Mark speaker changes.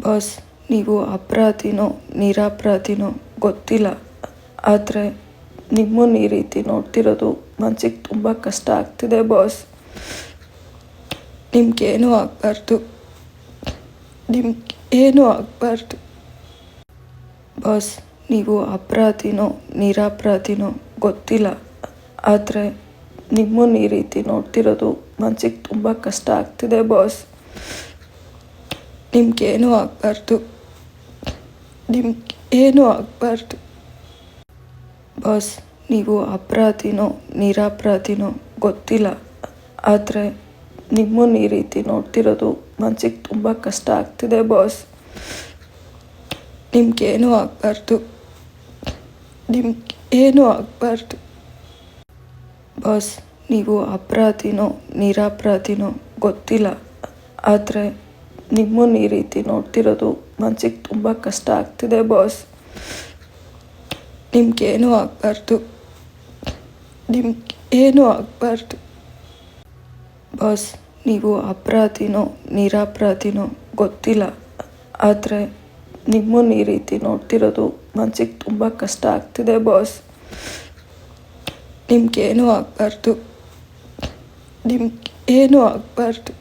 Speaker 1: Boss, ನೀವು ಅಪರಾಧಿನೋ, ನಿರಪರಾಧಿನೋ, ಗೊತ್ತಿಲ್ಲ. ಆದರೆ ನಿಮ್ಮನ್ನು ಈ ರೀತಿ ನೋಡ್ತಿರೋದು ಮನ್ಸಿಗೆ ತುಂಬ ಕಷ್ಟ ಆಗ್ತಿದೆ ಬಾಸ್. ನಿಮ್ಗೇನೂ ಆಗಬಾರ್ದು. ನಿಮ್ಗೆ ಏನೂ ಆಗಬಾರ್ದು. ಬಾಸ್, ನೀವು ಅಪರಾಧಿನೋ, ನಿರಪರಾಧಿನೋ, ಗೊತ್ತಿಲ್ಲ. ಆದರೆ ನಿಮ್ಮನ್ನು ಈ ರೀತಿ ನೋಡ್ತಿರೋದು ಮನ್ಸಿಗೆ ತುಂಬ ಕಷ್ಟ ಆಗ್ತಿದೆ ಬಾಸ್. ನಿಮ್ಗೇನೂ ಆಗಬಾರ್ದು. ನಿಮ್ಗೆ ಏನೂ ಆಗಬಾರ್ದು. ಬಾಸ್, ನೀವು ಅಪರಾಧಿನೋ, ನಿರಪರಾಧಿನೋ ಗೊತ್ತಿಲ್ಲ. ಆದರೆ ನಿಮ್ಮನ್ನು ಈ ರೀತಿ ನೋಡ್ತಿರೋದು ಮನ್ಸಿಗೆ ತುಂಬ ಕಷ್ಟ ಆಗ್ತಿದೆ ಬಾಸ್. ನಿಮ್ಗೇನೂ ಆಗಬಾರ್ದು. ನಿಮ್ಗೆ ಏನೂ ಆಗಬಾರ್ದು. ಬಾಸ್, ನೀವು ಅಪರಾಧಿನೋ, ನಿರಪರಾಧಿನೋ ಗೊತ್ತಿಲ್ಲ. ಆದರೆ ನಿಮ್ಮನ್ನು ಈ ರೀತಿ ನೋಡ್ತಿರೋದು ಮನ್ಸಿಗೆ ತುಂಬ ಕಷ್ಟ ಆಗ್ತಿದೆ ಬಾಸ್ ನಿಮ್ಗೇನೂ ಆಗಬಾರ್ದು. ನಿಮ್ಗೆ ಏನೂ ಆಗಬಾರ್ದು. ಬಾಸ್ ನೀವು ಅಪರಾಧಿನೋ, ನಿರಪರಾಧಿನೋ ಗೊತ್ತಿಲ್ಲ. ಆದರೆ ನಿಮ್ಮನ್ನು ಈ ರೀತಿ ನೋಡ್ತಿರೋದು ಮನ್ಸಿಗೆ ತುಂಬ ಕಷ್ಟ ಆಗ್ತಿದೆ ಬಾಸ್ ನಿಮ್ಗೇನೂ ಆಗಬಾರ್ದು. ನಿಮ್ಗೆ ಏನೂ ಆಗಬಾರ್ದು.